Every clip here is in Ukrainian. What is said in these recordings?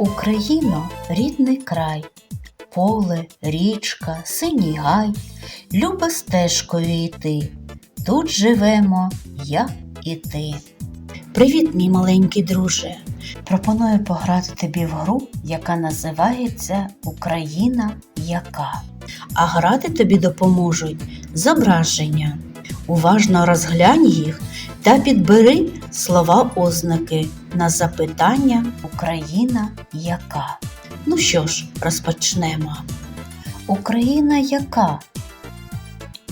Україно, рідний край, поле, річка, синій гай, любо стежкою йти. Тут живемо я і ти. Привіт, мій маленький друже. Пропоную пограти тобі в гру, яка називається Україна яка. А грати тобі допоможуть зображення. Уважно розглянь їх та підбери слова ознаки на запитання Україна яка. Ну що ж, розпочнемо. Україна яка?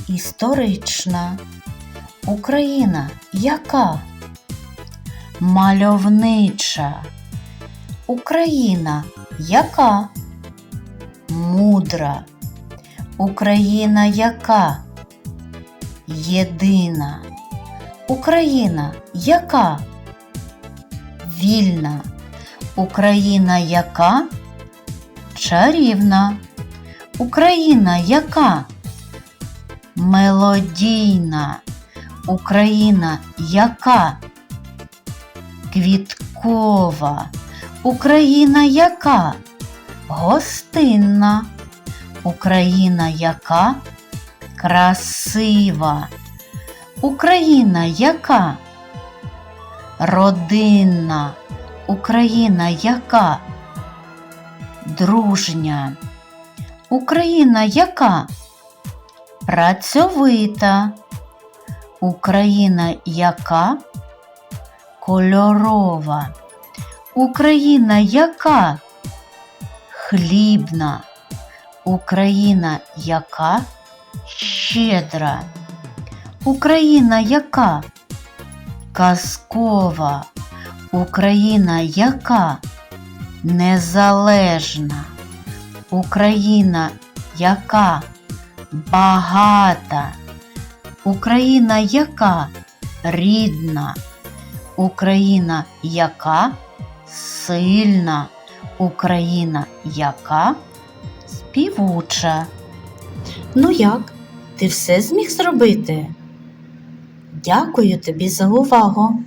Історична. Україна яка? Мальовнича. Україна яка? Мудра. Україна яка? Єдина. Україна яка? Вільна. Україна яка? Чарівна. Україна яка? Мелодійна. Україна яка? Квіткова. Україна яка? Гостинна. Україна яка? Красива. Україна яка? Родинна. Україна яка? Дружня. Україна яка? Працьовита. Україна яка? Кольорова. Україна яка? Хлібна. Україна яка? Щедра. Україна яка? Казкова. Україна яка? Незалежна. Україна яка? Багата. Україна яка? Рідна. Україна яка? Сильна. Україна яка? Співуча. Ну як? Ти все зміг зробити? Дякую тобі за увагу.